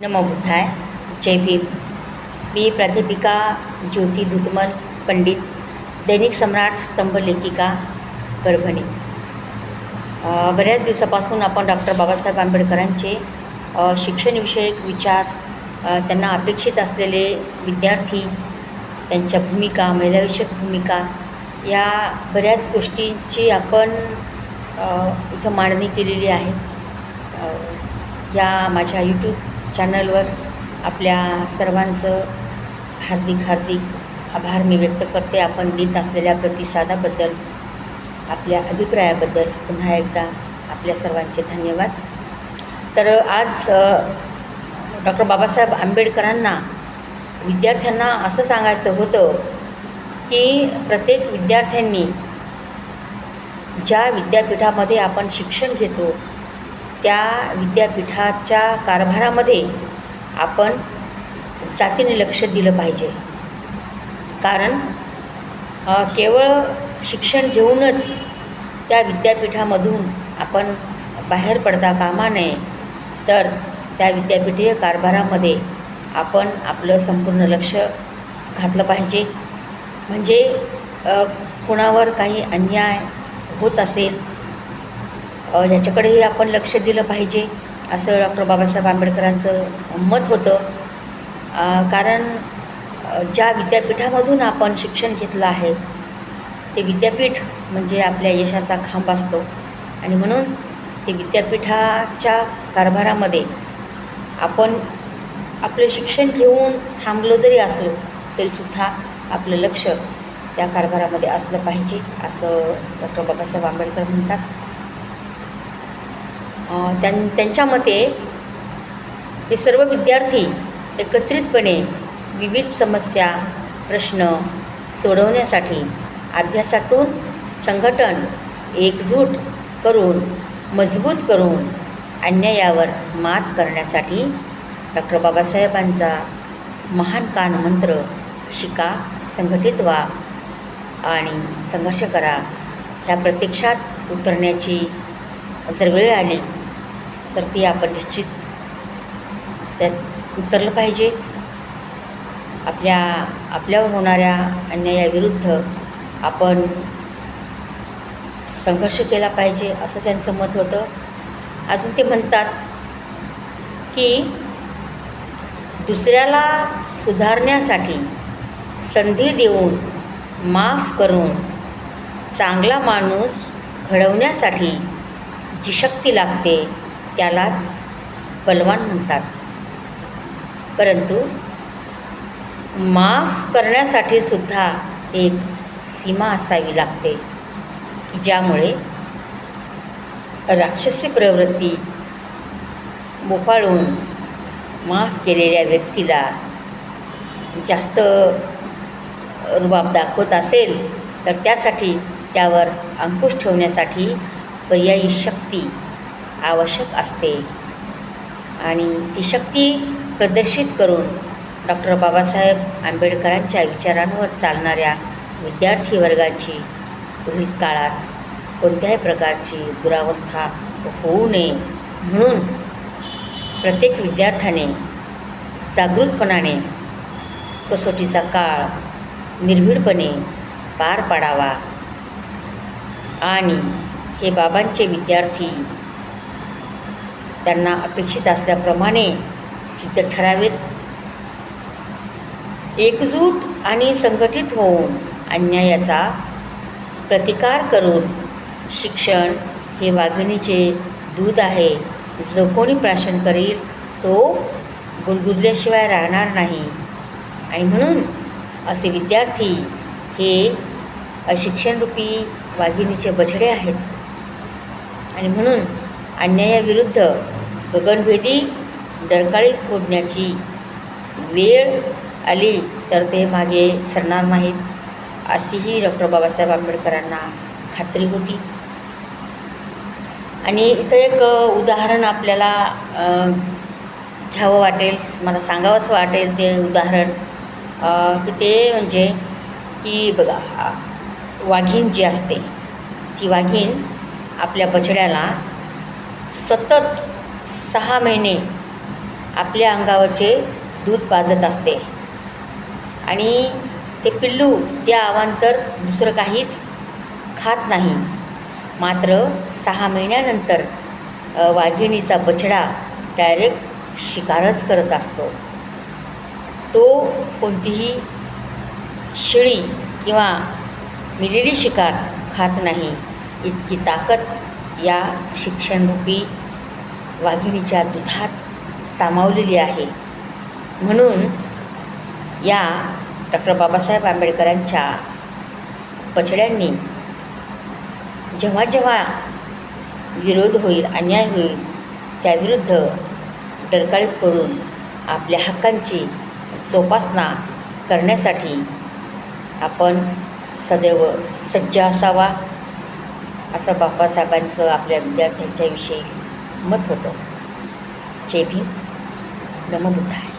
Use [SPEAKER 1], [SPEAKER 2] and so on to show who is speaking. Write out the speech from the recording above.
[SPEAKER 1] नमो बुद्धाय. जय भीम. मी प्राध्यापिका ज्योती धुतमल पंडित दैनिक सम्राट स्तंभ लेखिका परभणी. बऱ्याच दिवसापासून आपण डॉक्टर बाबासाहेब आंबेडकरांचे शिक्षणविषयक विचार त्यांना अपेक्षित असलेले विद्यार्थी त्यांच्या भूमिका महिलाविषयक भूमिका या बऱ्याच गोष्टींची आपण इथं मांडणी केलेली आहे. या माझ्या यूट्यूब चॅनलवर आपल्या सर्वांचं हार्दिक हार्दिक आभार मी व्यक्त करते. आपण देत असलेल्या प्रतिसादाबद्दल आपल्या अभिप्रायाबद्दल पुन्हा एकदा आपल्या सर्वांचे धन्यवाद. तर आज डॉक्टर बाबासाहेब आंबेडकरांना विद्यार्थ्यांना असं सांगायचं होतं की प्रत्येक विद्यार्थ्यांनी ज्या विद्यापीठामध्ये आपण शिक्षण घेतो त्या विद्यापीठाच्या कारभारामध्ये आपण जातीने लक्ष दिलं पाहिजे. कारण केवळ शिक्षण घेऊनच त्या विद्यापीठामधून आपण बाहेर पडता कामा नये तर त्या विद्यापीठीय कारभारामध्ये आपण आपलं संपूर्ण लक्ष घातलं पाहिजे. म्हणजे कुणावर काही अन्याय होत असेल अ, याच्याकडेही आपण लक्ष दिलं पाहिजे असं डॉक्टर बाबासाहेब आंबेडकरांचं मत होतं. कारण ज्या विद्यापीठामधून आपण शिक्षण घेतलं आहे ते विद्यापीठ म्हणजे आपल्या यशाचा खांब असतो. आणि म्हणून ते विद्यापीठाच्या कारभारामध्ये आपण आपलं शिक्षण घेऊन थांबलो जरी असलो तरीसुद्धा आपलं लक्ष त्या कारभारामध्ये असलं पाहिजे असं डॉक्टर बाबासाहेब आंबेडकर म्हणतात. त्यां त्यांच्या मते हे सर्व विद्यार्थी एकत्रितपणे विविध समस्या प्रश्न सोडवण्यासाठी अभ्यासातून संघटन एकजूट करून मजबूत करून अन्यायावर मात करण्यासाठी डॉक्टर बाबासाहेबांचा महान कान मंत्र शिका संघटित व्हा आणि संघर्ष करा. ह्या प्रत्यक्षात उतरण्याची जर वेळ आली तर ती आपण निश्चित त्यात उतरलं पाहिजे. आपल्या आपल्यावर होणाऱ्या अन्यायाविरुद्ध आपण संघर्ष केला पाहिजे असं त्यांचं मत होतं. अजून ते म्हणतात की दुसऱ्याला सुधारण्यासाठी संधी देऊन माफ करून चांगला माणूस घडवण्यासाठी जी शक्ती लागते त्यालाच बलवान म्हणतात. परंतु माफ करण्यासाठी सुद्धा एक सीमा असावी लागते की ज्यामुळे राक्षसी प्रवृत्ती बोपाळून माफ केलेल्या व्यक्तीला जास्त रुबाब दाखवत असेल तर त्यासाठी त्यावर अंकुश ठेवण्यासाठी पर्यायी शक्ती आवश्यक असते. आणि ती शक्ती प्रदर्शित करून डॉक्टर बाबासाहेब आंबेडकरांच्या विचारांवर चालणाऱ्या विद्यार्थी वर्गाची पुढील काळात कोणत्याही प्रकारची दुरावस्था होऊ नये म्हणून प्रत्येक विद्यार्थ्याने जागृतपणाने कसोटीचा काळ निर्भीडपणे पार पाडावा. आणि हे बाबांचे विद्यार्थी त्यांना अपेक्षित असल्याप्रमाणे सिद्ध ठरावेत. एकजूट आणि संघटित होऊन अन्यायाचा प्रतिकार करून शिक्षण हे वाघिणीचे दूध आहे. जो कोणी प्राशन करील तो गुलगुजल्याशिवाय राहणार नाही. आणि म्हणून असे विद्यार्थी हे अशिक्षणरूपी वाघिणीचे बछडे आहेत. आणि म्हणून अन्यायाविरुद्ध गगनभेदी डरकाळी फोडण्याची वेळ आली तर ते मागे सरणार नाहीत अशीही डॉक्टर बाबासाहेब आंबेडकरांना खात्री होती. आणि इथं एक उदाहरण आपल्याला घ्यावं वाटेल मला सांगावंच वाटेल ते उदाहरण. की ते म्हणजे की बघा वाघीण जी असते ती वाघीण आपल्या बछड्याला सतत सहा महिने आपल्या अंगावरचे दूध पाजत असते. आणि ते पिल्लू त्या अवांतर दुसरं काहीच खात नाही. मात्र सहा महिन्यानंतर वाघिणीचा बछडा डायरेक्ट शिकारच करत असतो. तो कोणतीही शिळी किंवा मिलेली शिकार खात नाही. इतकी ताकद या शिक्षणरूपी वाघिणीच्या दुधात सामावलेली आहे. म्हणून या डॉक्टर बाबासाहेब आंबेडकरांच्या बछड्यांनी जेव्हा जेव्हा विरोध होईल अन्याय होईल त्याविरुद्ध डरकाळीत पडून आपल्या हक्कांची जोपासना करण्यासाठी आपण सदैव सज्ज असावा असं बाबासाहेबांचं आपल्या विद्यार्थ्यांच्याविषयी मत होतं. जय भीम. नमो बुद्धाय.